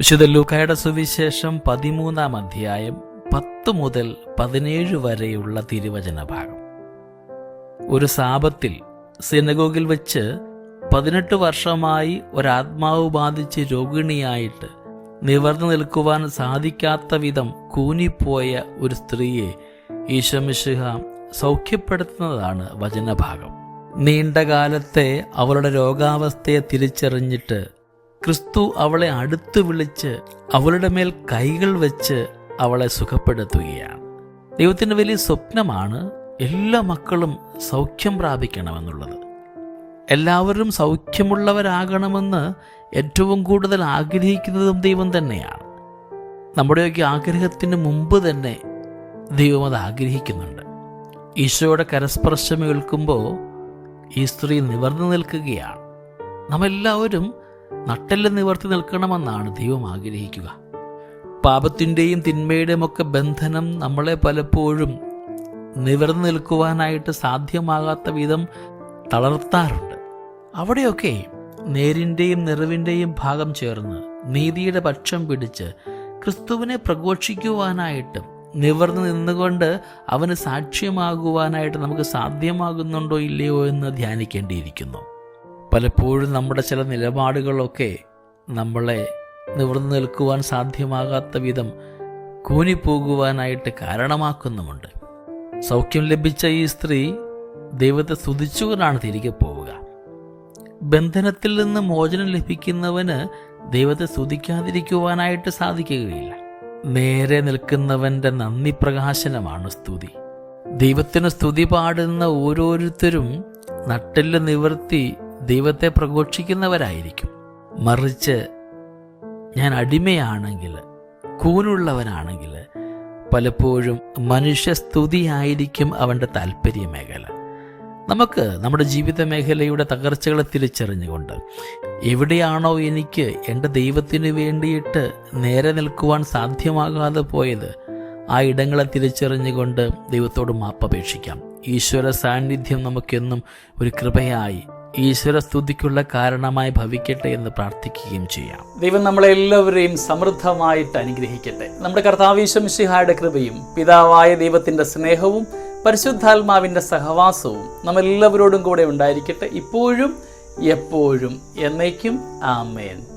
വിശുദ്ധ ലൂക്കായുടെ സുവിശേഷം പതിമൂന്നാം അധ്യായം പത്ത് മുതൽ പതിനേഴ് വരെയുള്ള തിരുവചന ഭാഗം ഒരു സാപത്തിൽ സിനഗോഗിൽ വെച്ച് പതിനെട്ട് വർഷമായി ഒരാത്മാവ് ബാധിച്ച് രോഗിണിയായിട്ട് നിവർന്നു നിൽക്കുവാൻ സാധിക്കാത്ത വിധം കൂനിപ്പോയ ഒരു സ്ത്രീയെ ഈശമിശുഹ സൗഖ്യപ്പെടുത്തുന്നതാണ് വചനഭാഗം. നീണ്ടകാലത്തെ അവളുടെ രോഗാവസ്ഥയെ തിരിച്ചറിഞ്ഞിട്ട് ക്രിസ്തു അവളെ അടുത്ത് വിളിച്ച് അവളുടെ മേൽ കൈകൾ വെച്ച് അവളെ സുഖപ്പെടുത്തുകയാണ്. ദൈവത്തിന്റെ വലിയ സ്വപ്നമാണ് എല്ലാ മക്കളും സൗഖ്യം പ്രാപിക്കണമെന്നുള്ളത്. എല്ലാവരും സൗഖ്യമുള്ളവരാകണമെന്ന് ഏറ്റവും കൂടുതൽ ആഗ്രഹിക്കുന്നതും ദൈവം തന്നെയാണ്. നമ്മുടെയൊക്കെ ആഗ്രഹത്തിന് മുമ്പ് തന്നെ ദൈവം അത് ആഗ്രഹിക്കുന്നുണ്ട്. ഈശോയുടെ കരസ്പർശം ഏൽക്കുമ്പോൾ ഈ സ്ത്രീ നിവർന്നു നിൽക്കുകയാണ്. നമ്മെല്ലാവരും നട്ടെല്ലാം നിവർത്തി നിൽക്കണമെന്നാണ് ദൈവം ആഗ്രഹിക്കുക. പാപത്തിന്റെയും തിന്മയുടെയും ഒക്കെ ബന്ധനം നമ്മളെ പലപ്പോഴും നിവർന്നു നിൽക്കുവാനായിട്ട് സാധ്യമാകാത്ത വിധം തളർത്താറുണ്ട്. അവിടെയൊക്കെ നേരിന്റെയും നിറവിന്റെയും ഭാഗം ചേർന്ന് നീതിയുടെ പക്ഷം പിടിച്ച് ക്രിസ്തുവിനെ പ്രഘോഷിക്കുവാനായിട്ടും നിവർന്നു നിന്നുകൊണ്ട് അവന് സാക്ഷ്യമാകുവാനായിട്ട് നമുക്ക് സാധ്യമാകുന്നുണ്ടോ ഇല്ലയോ എന്ന് ധ്യാനിക്കേണ്ടിയിരിക്കുന്നു. പലപ്പോഴും നമ്മുടെ ചില നിലപാടുകളൊക്കെ നമ്മളെ നിവർന്നു നിൽക്കുവാൻ സാധ്യമാകാത്ത വിധം കൂനിപ്പോകുവാനായിട്ട് കാരണമാക്കുന്നുമുണ്ട്. സൗഖ്യം ലഭിച്ച ഈ സ്ത്രീ ദൈവത്തെ സ്തുതിച്ചുകൊണ്ടാണ് തിരികെ പോവുക. ബന്ധനത്തിൽ നിന്ന് മോചനം ലഭിക്കുന്നവന് ദൈവത്തെ സ്തുതിക്കാതിരിക്കുവാനായിട്ട് സാധിക്കുകയില്ല. നേരെ നിൽക്കുന്നവന്റെ നന്ദി പ്രകാശനമാണ് സ്തുതി. ദൈവത്തിന് സ്തുതി പാടുന്ന ഓരോരുത്തരും നട്ടെല്ല് നിവർത്തി ദൈവത്തെ പ്രഘോഷിക്കുന്നവരായിരിക്കും. മറിച്ച് ഞാൻ അടിമയാണെങ്കിൽ കൂനുള്ളവനാണെങ്കിൽ പലപ്പോഴും മനുഷ്യസ്തുതിയായിരിക്കും അവന്റെ താല്പര്യ മേഖല നമുക്ക് നമ്മുടെ ജീവിത മേഖലയുടെ തകർച്ചകളെ തിരിച്ചറിഞ്ഞുകൊണ്ട് എവിടെയാണോ എനിക്ക് എന്റെ ദൈവത്തിന് വേണ്ടിയിട്ട് നേരെ നിൽക്കുവാൻ സാധ്യമാകാതെ പോയത് ആ ഇടങ്ങളെ തിരിച്ചറിഞ്ഞുകൊണ്ട് ദൈവത്തോട് മാപ്പപേക്ഷിക്കാം. ഈശ്വര സാന്നിധ്യം നമുക്കെന്നും ഒരു കൃപയായി ഈശ്വര സ്തുതിക്കുള്ള കാരണമായി ഭവിക്കട്ടെ എന്ന് പ്രാർത്ഥിക്കുകയും ചെയ്യാം. ദൈവം നമ്മളെല്ലാവരെയും സമൃദ്ധമായിട്ട് അനുഗ്രഹിക്കട്ടെ. നമ്മുടെ കർത്താവീശംഷിഹായുടെ കൃപയും പിതാവായ ദൈവത്തിന്റെ സ്നേഹവും പരിശുദ്ധാത്മാവിന്റെ സഹവാസവും നമ്മളെല്ലാവരോടും കൂടെ ഉണ്ടായിരിക്കട്ടെ ഇപ്പോഴും എപ്പോഴും എന്നേക്കും. ആമേൻ.